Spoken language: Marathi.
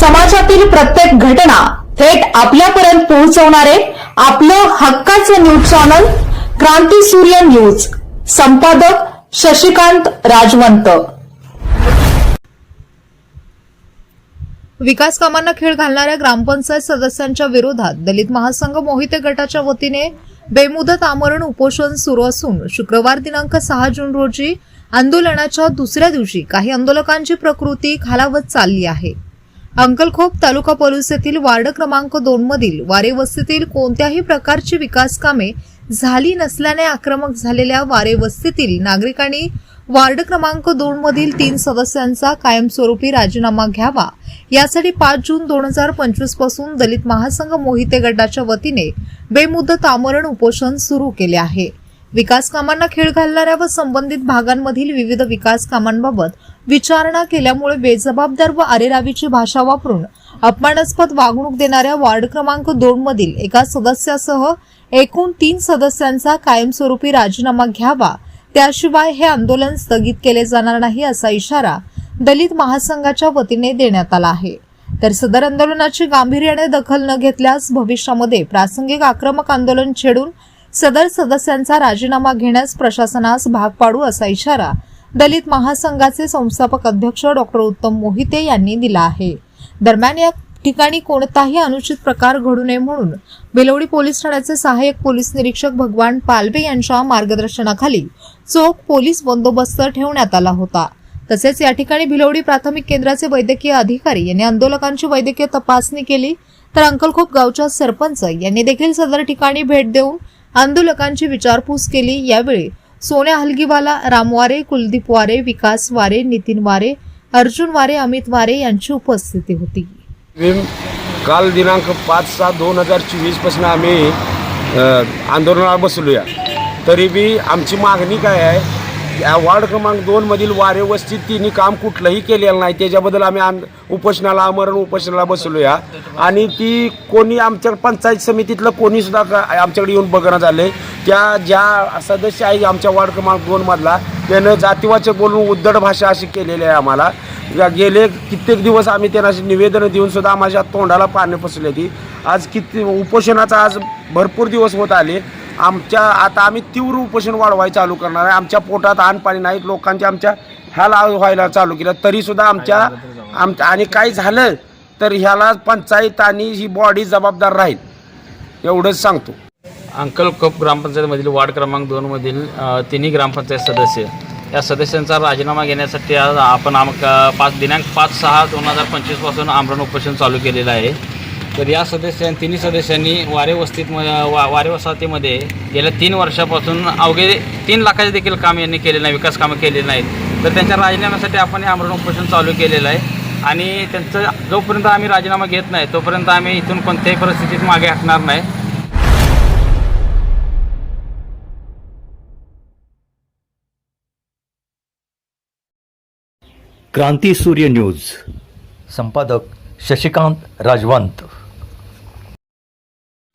समाजातील प्रत्येक घटना थेट आपल्यापर्यंत पोहोचवणारे आपलं हक्काचं न्यूज चॅनल क्रांती सूर्य न्यूज. संपादक शशिकांत राजवंत. विकास कामांना खेळ घालणाऱ्या ग्रामपंचायत सदस्यांच्या विरोधात दलित महासंघ मोहिते गटाच्या वतीने बेमुदत आमरण उपोषण सुरू असून शुक्रवार दिनांक सहा जून रोजी आंदोलनाच्या दुसऱ्या दिवशी काही आंदोलकांची प्रकृती खालावत चालली आहे. अंकलखोप तालुका पोलीस येथील वार्ड क्रमांक दोन मधील वारे वस्तीतील कोणत्याही प्रकारची विकास कामे झाली नसल्याने आक्रमक झालेल्या वारे वस्तीतील नागरिकांनी वार्ड क्रमांक दोन मधील तीन सदस्यांचा कायमस्वरूपी राजीनामा घ्यावा. यासाठी पाच जून दोन हजार पंचवीसपासून दलित महासंघ मोहिते गटाच्या वतीने बेमुदत आमरण उपोषण सुरू केले आहे. विकास कामांना खेळ घालणाऱ्या व संबंधित भागांमधील विविध विकास कामांबाबत विचारणा केल्यामुळे बेजबाबदार व अरेरावीची भाषा वापरून अपमानास्पद वागणूक देणाऱ्या वार्ड क्रमांक दोन मधील एका सदस्यासह एकूण तीन सदस्यांचा कायमस्वरूपी राजीनामा घ्यावा त्याशिवाय हे आंदोलन स्थगित केले जाणार नाही असा इशारा दलित महासंघाच्या वतीने देण्यात आला आहे. तर सदर आंदोलनाची गांभीर्याने दखल न घेतल्यास भविष्यामध्ये प्रासंगिक आक्रमक आंदोलन छेडून सदर सदस्यांचा राजीनामा घेण्यास प्रशासनास भाग पाडू असा इशारा दलित महासंघाचे संस्थापक अध्यक्ष डॉक्टर उत्तम मोहिते यांनी दिला आहे. दरम्यान या ठिकाणी कोणताही अनुचित प्रकार घडू नये म्हणून बेलवडी पोलीस ठाण्याचे सहाय्यक पोलीस निरीक्षक भगवान पालवे यांच्या मार्गदर्शनाखाली चोख पोलीस बंदोबस्त ठेवण्यात आला होता. तसेच या ठिकाणी भिलवडी प्राथमिक केंद्राचे वैद्यकीय अधिकारी यांनी आंदोलकांची वैद्यकीय तपासणी केली तर अंकलखोप गावच्या सरपंच यांनी देखील सदर ठिकाणी भेट देऊन आंदोलकांची विचारपूस केली. यावेळी सोन्या हलगीवाला रामवारे कुलदीप वारे विकास वारे नितीन वारे अर्जुन वारे अमित वारे यांची उपस्थिती होती. विम काल दिनांक पाच सात दोन हजार चोवीसपासून आम्ही आंदोलनाला बसलो तरी बी आमची मागणी काय आहे? या वार्ड क्रमांक दोनमधील वारे वस्तीत तिने काम कुठलंही केलेलं नाही. त्याच्याबद्दल आम्ही आम उपोषणाला आमरण उपोषणाला बसलो या आणि ती कोणी आमच्या पंचायत समितीतलं कोणीसुद्धा आमच्याकडे येऊन बघणं झालं त्या ज्या सदस्य आहे आमच्या वार्ड क्रमांक दोनमधला त्यानं जातीवाचक बोलून उद्धड भाषा अशी केलेली आहे आम्हाला. गेले कित्येक दिवस आम्ही त्यांना अशी निवेदनं देऊनसुद्धा माझ्या तोंडाला पाणी फसले होती आज किती उपोषणाचा आज भरपूर दिवस होत आले. आमच्या आता आम्ही तीव्र उपोषण वाढवाय चालू करणार आहे. आमच्या पोटात अन्न पाणी नाहीत. लोकांच्या आमच्या ह्याला व्हायला चालू केलं. तरीसुद्धा आमच्या आमच्या आणि काय झालं तर ह्याला पंचायत आणि ही बॉडी जबाबदार राहील. एवढंच सांगतो. अंकल कप ग्रामपंचायतमधील वार्ड क्रमांक दोनमधील तिन्ही ग्रामपंचायत सदस्य. या सदस्यांचा राजीनामा घेण्यासाठी आज आपण आम पाच दिनांक पाच सहा दोन हजार पंचवीसपासून आमरण उपोषण चालू केलेलं आहे. तर या सदस्यां तिन्ही सदस्यांनी वारे वस्तीत म- वा वारे वसाहतीमध्ये गेल्या तीन वर्षापासून अवघे तीन लाखाचे देखील काम यांनी केले नाही विकास कामं केलेली नाहीत. तर त्यांच्या राजीनाम्यासाठी आपण हे आमरण उपोषण चालू केलेलं आहे. आणि त्यांचं जोपर्यंत आम्ही राजीनामा घेत नाही तोपर्यंत आम्ही इथून कोणत्याही परिस्थितीत मागे हटणार नाही. क्रांती सूर्य न्यूज. संपादक शशिकांत राजवंत.